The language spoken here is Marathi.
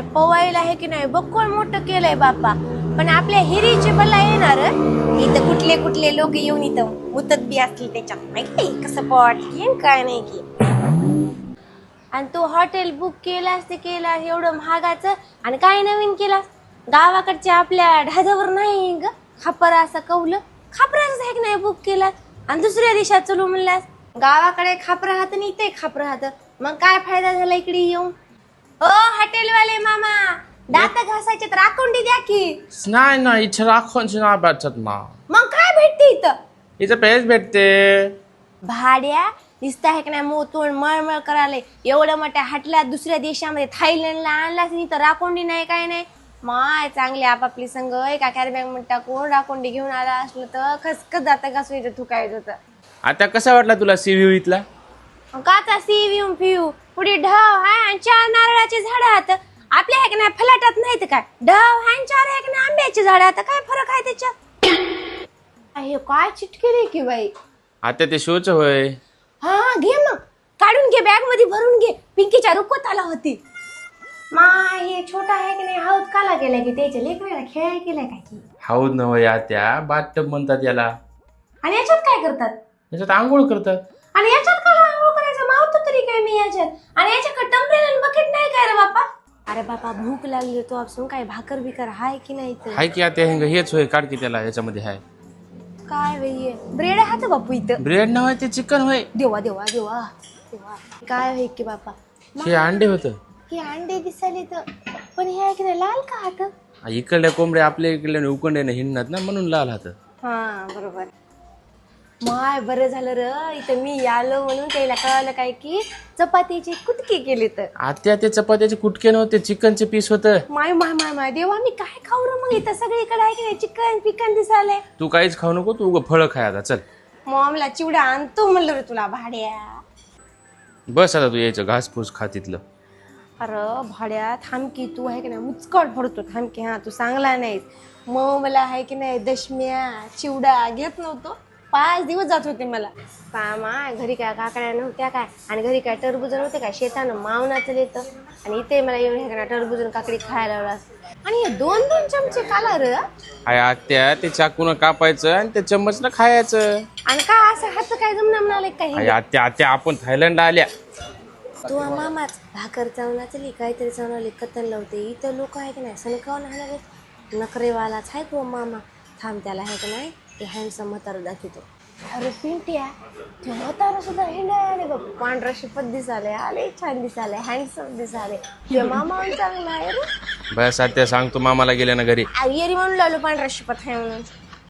नाही पवायला आहे की नाही बक्कळ मोठं केलंय बापा पण आपल्या हिरीचे बल्ला येणार इथं कुठले कुठले लोक येऊन इथं मुतत बी असतील त्याच्यात माहिती कसं पॉट की काय नाही की. आणि तू हॉटेल बुक केलास ते केलास एवढं महागाचं आणि काय नवीन केलास? गावाकडच्या आपल्या ढाजावर नाही ग? खापर असं कवलं खापराच आहे की नाही बुक केलास? आणि दुसऱ्या देशात चलू म्हणलास? गावाकडे खापरा राहत आणि इथे खापर राहत. मग काय फायदा झाला इकडे येऊन? ओ हॉटेलवाले मामा. दात घासायचे तर अकाउंटी द्या की. नाही नाही इथे राखूनची नाही भेटत ना मग काय भेटते इथं? इथं पेज भेटते. भाड्या दिसत आहे की नाही मोतोड मळमळ करायला. एवढं मोठ्या हटल्यात दुसऱ्या देशामध्ये थायलंडला आणलाच नाही तर राकोंडी नाही काय नाही. माय चांगली आपापली संघ एका कॅरीबॅगमध्ये टाकून राकोंडी घेऊन आला असलं तर खसखस जाता घासवायचं थुकायचं होतं आता कसा वाटला तुला सीव्ही इथला? काचा सीव येऊन पिऊ पुढे ढव हाय आणि चार नारळाचे झाड आहेत. आपल्या आहे की नाही फलाटात नाहीत काय? ढव हाय चार आहे की नाही आंब्याचे झाड आता काय फरक आहे त्याच्यात? हे काय चिटकेले की बाई? आता ते शोच होय. हा घे मग. काढून घे बॅगमध्ये भरून घे. पिंकीच्या रुकवत आला होती. मा हे छोटा आहे की नाही? हाऊत काला गेलाय की त्याच्या लेकराला खेळायला केलाय काय की? हाऊद न होय त्या बाथटब म्हणतात याला. आणि याच्यात काय करतात? याच्यात आंघोळ करतात. आणि याच्यात काला आंघोळ करायचं मावतो तरी काय मी याच्यात आणि याच्याकडे टंबरेल बकेट नाही काय रे बापा अरे बापा भूक लागली तो आपण काय भाकर बिकर हाय की नाही तर हाय की आता हेंग हेच होय काढ की त्याला याच्यामध्ये हाय. काय बाई ब्रेड आहे का बापू इथं. ब्रेड न होय ते चिकन होय. देवा देवा देवा देवा. काय होय की बापा? हे अंडे होत. हे अंडे दिसायले तर पण हे आहे की नाही लाल का हात? इकडल्या कोंबड्या आपल्या इकडल्या उकडे हिंडणार ना म्हणून लाल हात. हा बरोबर. माय बरं झालं र. इथं मी आलो म्हणून त्याला कळालं काय की चपातीची कुटकी केली तर. आत्या ते चपात्याचे कुटके नव्हते चिकनचे पीस होत. माय माय माय माय देवा मी काय खाऊ र मग इथं? सगळीकडे आहे की नाही? चिकन पिकन दिसाले तू काहीच खाऊ नको तू उगं फळं खाय आता चल. मॉमला चिवडा आणतो म्हणलं रे तुला भाड्या. बस आता तू यायचं घासपूस खा तिथलं. अरे भाड्या थांब की तू आहे की नाही? मुचकट पडतो थांब की हा तू चांगला नाहीस. मग मला आहे की नाही दशम्या चिवडा घेत नव्हतो. पाच दिवस जात होते मला. पामा घरी काय काकड्या नव्हत्या काय? आणि घरी काय टरबूज नव्हते काय? शेतानं माव नाचलं येतं आणि इथे मला येऊन हे का काकडी खायला लावलास आणि हे दोन दोन चमचे खाला र. आत्या ते चाकून कापायचं आणि ते चम्मचनं खायचं. आणि काय असं हात काय जमणार म्हणाले काही आत्या आत्या आपण थायलंड आल्या. तू मामाच. भाकर चावणाचली काहीतरी चावणाली कतन लावते. इथं लोक आहे की नाही? सणकावून हाणावेत नखरेवालाच आहे तो मामा. थांब त्याला आहे की नाही? ते हँडसम म्हातारं दाखवतो. अरे पिंट्या ते म्हातारं सुद्धा हिंडाय बघ. पांढरा शिपत दिसाले आले छान दिसाले हँडसम दिसाले ते मामा चांगला आहे रे बस आत्या सांगतो मामाला गेल्या ना घरी. येरी म्हणून लावलो पांढरा शिपत आहे म्हणून.